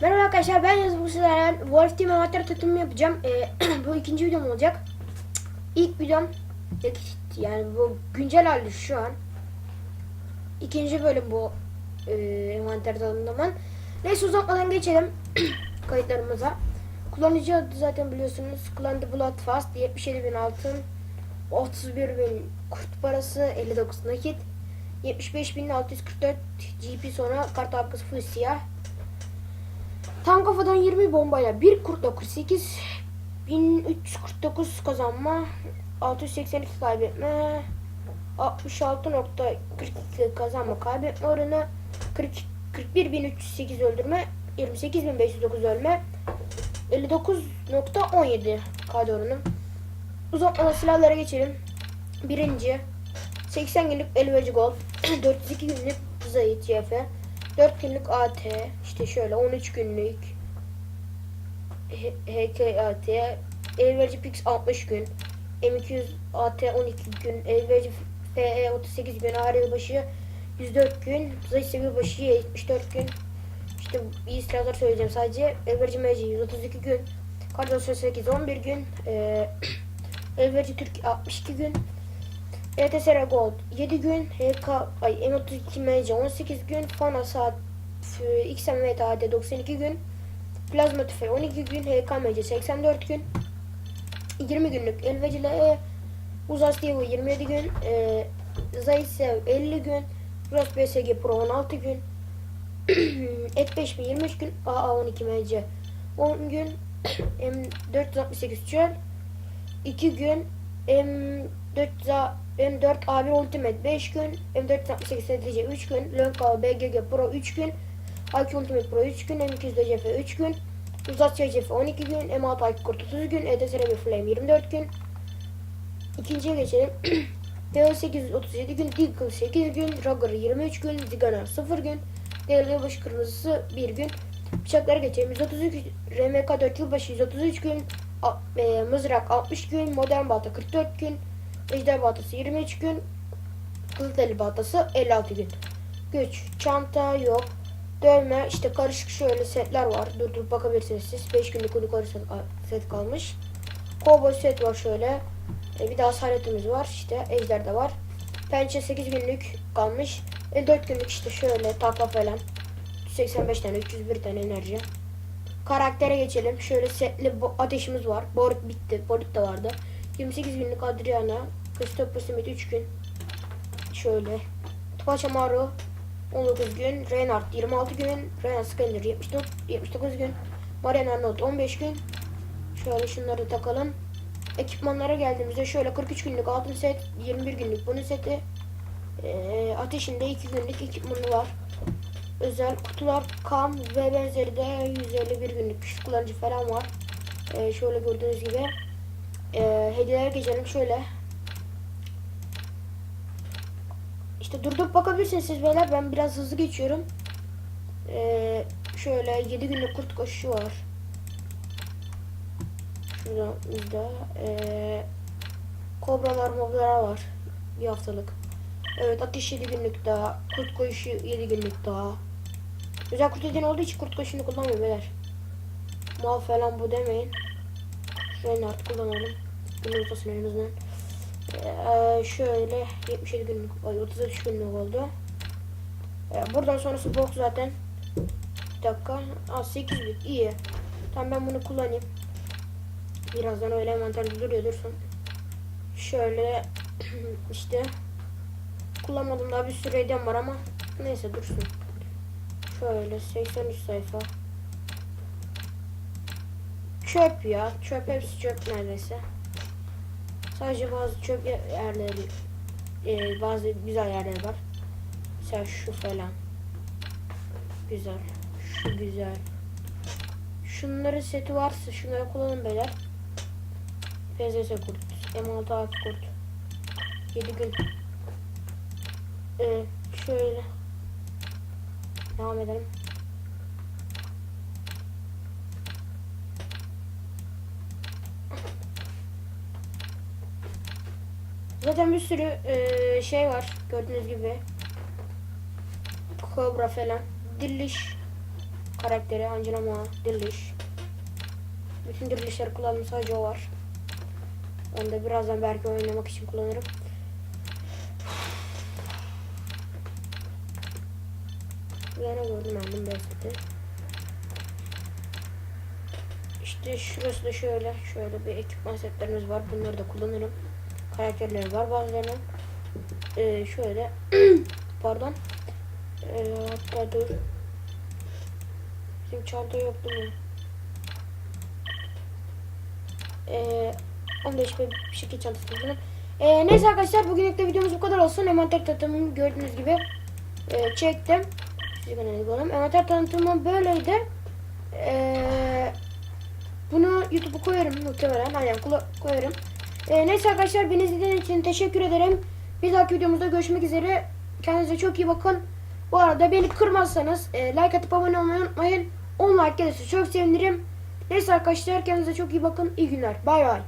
Merhaba arkadaşlar ben Yaz bu sizlerle Wolf Team envanter takımı yapacağım. Ee, bu ikinci videom olacak. İlk videom yani bu güncel hali şu an. İkinci bölüm bu e, envanter tanımlaman. Neyse uzatmadan geçelim kayıtlarımıza. Kullanıcı adı zaten biliyorsunuz. Kullanıcı Bloodfast 77 bin altın 31 bin kurt parası 59 nakit 75.644 GP sonra kart arkası full siyah Tam kafadan 20 bombayla 1 kurtla 48 1349 kazanma. 682 kaybetme. 66.42 kazanma kaybetme oranı. 40 41.308 öldürme. 28.509 ölme. 59.17 KD oranı. Uzatmalı silahlara geçelim. Birinci 80 günlük elverici gol 402 günlük Zayit CF 4 günlük AT işte şöyle 13 günlük HKAT elverici Pix 60 gün M200 AT 12 gün elverici FE 38 gün ağrı yılbaşı 104 gün Zayit seviye başı 74 gün işte iyi silahlar söyleyeceğim sadece elverici MC 132 gün Kardosya 8 11 gün eee Elverici Türk 62 gün. ETSR Gold 7 gün. HK ay M32 MC 18 gün. Fana saat e, XMV AD 92 gün. Plazma tüfeği 12 gün. HK MC 84 gün. 20 günlük Elvecile Uzas TV 27 gün. E, Zaysev 50 gün. Ross BSG Pro 16 gün. Et 5000 23 gün. AA 12 MC 10 gün. M468 çöl 2 gün M4 M4 A1 Ultimate 5 gün M468 STC 3 gün Lönka BGG Pro 3 gün IQ Ultimate Pro 3 gün M200 DCF 3 gün Uzat CCF 12 gün M6 IQ Kurt 30 gün ETSR Flame 24 gün. İkinciye geçelim. DL8 37 gün Deagle 8 gün Rugger 23 gün Zigana 0 gün DL yılbaşı kırmızısı 1 gün. Bıçaklara geçelim. 133 RMK 4 yılbaşı 133 gün A- e, mızrak 60 gün, modern balta 44 gün, ejder baltası 23 gün, kızılderili baltası 56 gün. Güç, çanta yok, dövme, işte karışık şöyle setler var. Durdurup bakabilirsiniz siz. 5 günlük unicorn set, kalmış. Cowboy set var şöyle. E, bir daha saletimiz var. İşte ejder de var. Pençe 8 günlük kalmış. 54 günlük işte şöyle takla falan. 185 tane, 301 tane enerji. Karaktere geçelim. Şöyle setli ateşimiz var. Borut bitti. Borut da vardı. 28 günlük Adriana. Christopher Smith 3 gün. Şöyle. Tupac Amaru 19 gün. Reinhardt 26 gün. Reinhardt Skyler 79, 79 gün. Marian Arnold 15 gün. Şöyle şunları takalım. Ekipmanlara geldiğimizde şöyle 43 günlük altın set, 21 günlük bunun seti. Ee, ateşinde 2 günlük ekipmanı var özel kutular kam ve benzeri de 151 günlük küçük kullanıcı falan var. Ee, şöyle gördüğünüz gibi. Ee, hediyeler geçelim şöyle. İşte durdurup bakabilirsiniz siz beyler. Ben biraz hızlı geçiyorum. Ee, şöyle 7 günlük kurt koşusu var. Şurada bizde. Ee, kobralar mobralar var. Bir haftalık. Evet ateş 7 günlük daha. Kurt koşu 7 günlük daha. Özel kurt eden olduğu için kurt koşunu kullanmıyorum beyler. Mal falan bu demeyin. Reinhardt kullanalım. Günün ortasına en azından. Ee, şöyle 77 günlük, ay 33 günlük oldu. Ee, buradan sonrası bok zaten. Bir dakika. Aa 8 bit iyi. Tamam ben bunu kullanayım. Birazdan öyle envanterde duruyor dursun. Şöyle işte kullanmadım daha bir sürü hediyem var ama neyse dursun. Şöyle 83 sayfa. Çöp ya. Çöp hepsi çöp neredeyse. Sadece bazı çöp ye- yerleri e, bazı güzel yerler var. Mesela şu falan. Güzel. Şu güzel. Şunların seti varsa şunları kullanın beyler. PZS kurt. M6 AK kurt. 7 gün. Ee, şöyle. Devam edelim. Zaten bir sürü e, şey var gördüğünüz gibi. Kobra falan. Diriliş karakteri Angela Ma, Diriliş. Bütün dirilişleri kullandım sadece o var. Onu da birazdan belki oynamak için kullanırım. Yine gördüm ben bunu seti. İşte şurası da şöyle. Şöyle bir ekipman setlerimiz var. Bunları da kullanırım. Karakterleri var bazılarının. Ee, şöyle. Pardon. Ee, hatta dur. Bizim çanta yoktu mu? Da işte bir şekilde çantasını bulun. Ee, neyse arkadaşlar bugünlük de videomuz bu kadar olsun. Envanter tanıtımını gördüğünüz gibi e, çektim. Size gönderdik oğlum. Envanter tanıtımı böyleydi. Ee, bunu YouTube'a koyarım muhtemelen. Aynen koyarım. Ee, neyse arkadaşlar beni izlediğiniz için teşekkür ederim. Bir dahaki videomuzda görüşmek üzere. Kendinize çok iyi bakın. Bu arada beni kırmazsanız e, like atıp abone olmayı unutmayın. 10 like gelirse çok sevinirim. Neyse arkadaşlar kendinize çok iyi bakın. İyi günler. Bay bay.